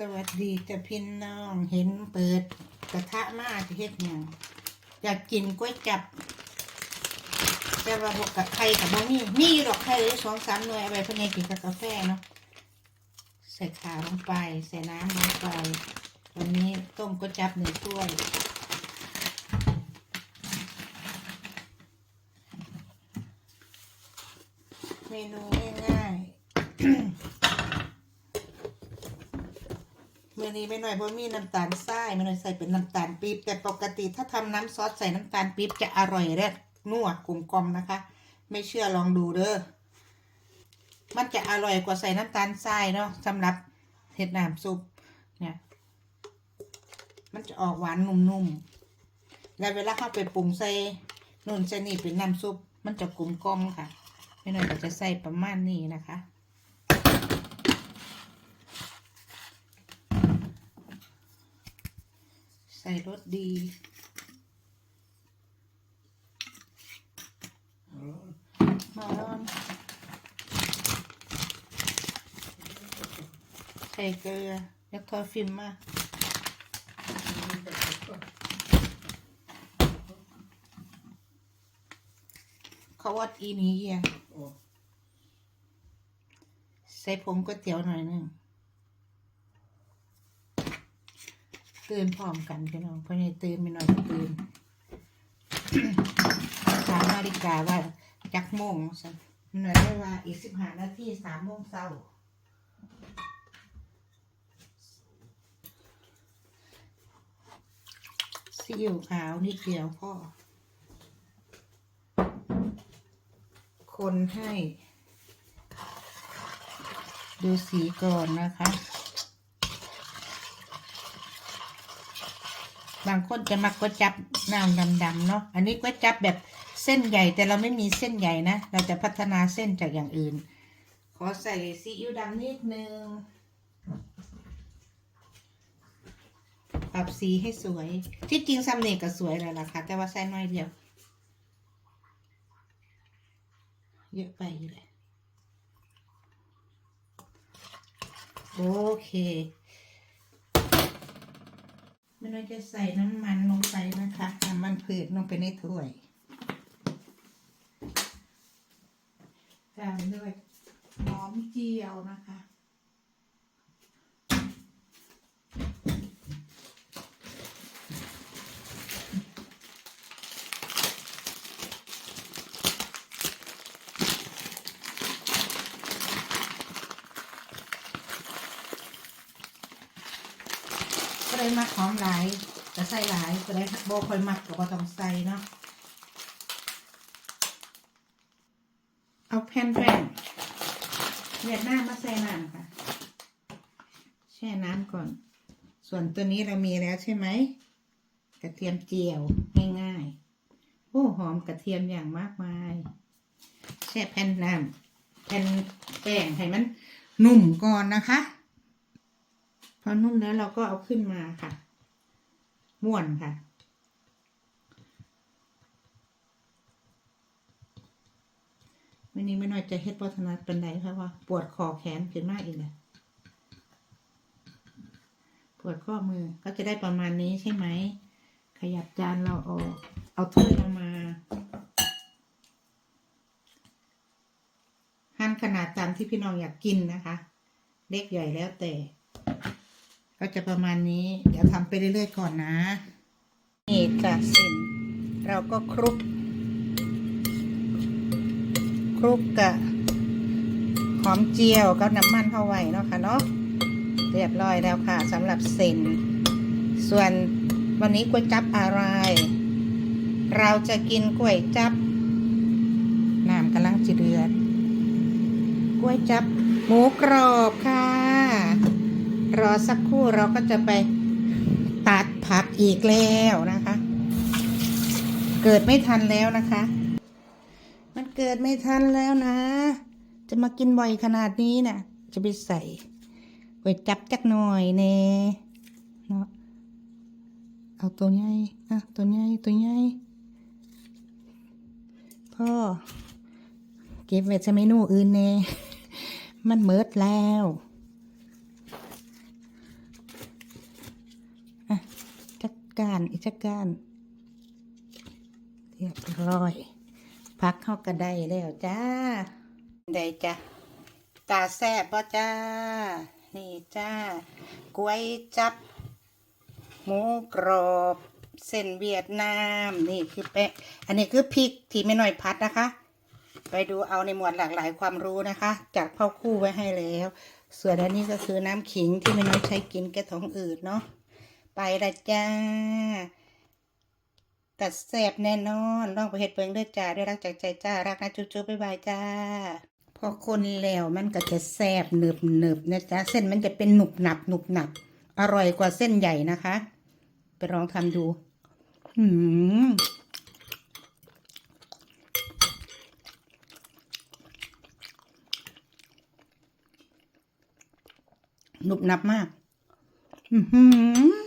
สวัสดีจะพี่น้องเห็นเปิดกระทะมาจะเฮ็ดหยังอยากกินก๋วยจับแต่ว่าบวกกับไข่กับบ่มีมีดอกไข่เลยสองสามหน่วยเอาไปเพื่อไงกินกับกาแฟเนาะใส่ขาลงไป ใส่น้ำลงไป วันนี้ต้มก๋วยจับหนึ่งถ้วยเมนูง่ายๆ เมื่อนี้ไม่หน่อยเพราะมีน้ำตาลทรายไม่หน่อยใส่เป็นน้ำตาลปี๊บแต่ปกติถ้าทำน้ำซอสใส่น้ำตาลปี๊บจะอร่อยและนัวกลมกลมนะคะ ไม่เชื่อลองดูเด้อมันจะอร่อยกว่าใส่น้ำตาลทรายเนาะสำหรับเห็ดหน้ำซุปเนี่ยมันจะออกหวานนุ่มๆแล้วเวลาเข้าไปปรุงใส่นุ่นใส่นี่เป็นน้ำซุปมันจะกลมกลมค่ะไม่หน่อยก็จะใส่ประมาณนี้นะคะ ส่รสดี มาร้อนใส่เกลือยักทอดฟิล์มมาเขาวัดอีนี้เอียใส่ผงก๋วยเตี๋ยวหน่อยหนึง ตื่นพร้อมกันพี่น้องเพราะนี่ตื่นไม่น้อยก็ตื่นสามนาฬิกาว่าจักโมงสันหน่อยได้ว่าอีกสิบห้านาทีสามโมงเช้าซีอิ๊วขาวนิดเดียวพ่อคนให้ ดูสีก่อนนะคะ บางคนจะมักก๋วยจับน้ำดำๆเนาะอันนี้ก๋วยจับแบบเส้นใหญ่แต่เราไม่มีเส้นใหญ่นะ เราจะพัฒนาเส้นจากอย่างอื่น ขอใส่ซีอิ๊วดำนิดนึงปรับสีให้สวย ที่จริงซัมเนกก็สวยแล้วล่ะค่ะ แต่ว่าใส่น้อยเดียว เยอะไปเลยโอเค เราจะใส่น้ำมันลงไปนะคะน้ำมันพืชลงไปในถ้วยตามด้วยหอมเจียวนะคะ ก็เลยมักหอมหลายจะใส่หลายก็เลยโบค่อยมักก็บ่ต้องใส่เนาะเอาแผ่นแป้งเวียดหน้ามาใส่น้ำค่ะ แช่น้ำก่อน ส่วนตัวนี้เรามีแล้วใช่ไหม กระเทียมเจียวง่ายๆโอ้หอมกระเทียมอย่างมากมาย แช่แผ่นน้ำแผ่นแป้งให้มันนุ่มก่อนนะคะ พอนุ่มแล้วเราก็เอาขึ้นมาค่ะ ม้วนค่ะ วันนี้ไม่น้อยจะเฮ็ดวัฒนัดเป็นไรเพราะว่า ปวดคอแขนขึ้นมากอีกเลยปวดข้อมือก็จะได้ประมาณนี้ใช่ไหม ขยับจานเราออกเอาถ้วยเรามาหั่นขนาดตามที่พี่น้องอยากกินนะคะ เล็กใหญ่แล้วแต่ ก็จะประมาณนี้ เดี๋ยวทำไปเรื่อยๆก่อนนะ นี่จ้ะเส้นเราก็คลุก คลุกกับหอมเจียวกับน้ำมันเข้าไว้เนาะค่ะเนาะเรียบร้อยแล้วค่ะสำหรับเส้นส่วนวันนี้ก๋วยจับอะไร เราจะกินก๋วยจับน้ำกำลังจะเดือดก๋วยจับหมูกรอบค่ะ รอสักครู่เราก็จะไปตัดผักอีกแล้วนะคะ เกิดไม่ทันแล้วนะคะ มันเกิดไม่ทันแล้วนะ จะมากินบ่อยขนาดนี้นะ่ะ จะไปใส่ไว้จับจักหน่อยเน่เนาะเอาตัวใหญ่อะตัวใหญ่ตัวใหญ่พ่อเก็บไว้จะเมนูอื่นเน่มันเมิดแล้ว ก้านอีกจักก้านเรียบร้อยพักเข้ากระไดแล้วจ้าได้จ้ะตาแซ่บป่จ้า นี่จ้ากล้วยจับ หมูกรอบเส้นเวียดนามนี่คือแปะอันนี้คือพริกที่ไม่หน้อยพัดนะคะ ไปดูเอาในหมวดหลากหลายความรู้นะคะ จากพ่อคู่ไว้ให้แล้ว ส่วนอันนี้ก็คือน้ำขิงที่ไม่น้อยใช้กินแก้ท้องอืดเนาะ ไปละจ้า ตัดแสบแน่นอนลองไปเห็ดเปิงด้วยจ้าด้วยรักจากใจจ้า รักนะจุ๊บๆบ๊ายบายจ้า พอคนแล้วมันก็จะแสบหนึบหนึบนะจ๊ะ เส้นมันจะเป็นหนุบหนับหนุบหนับ อร่อยกว่าเส้นใหญ่นะคะ ไปลองทำดู อืมหนุบหนับมาก อือหือ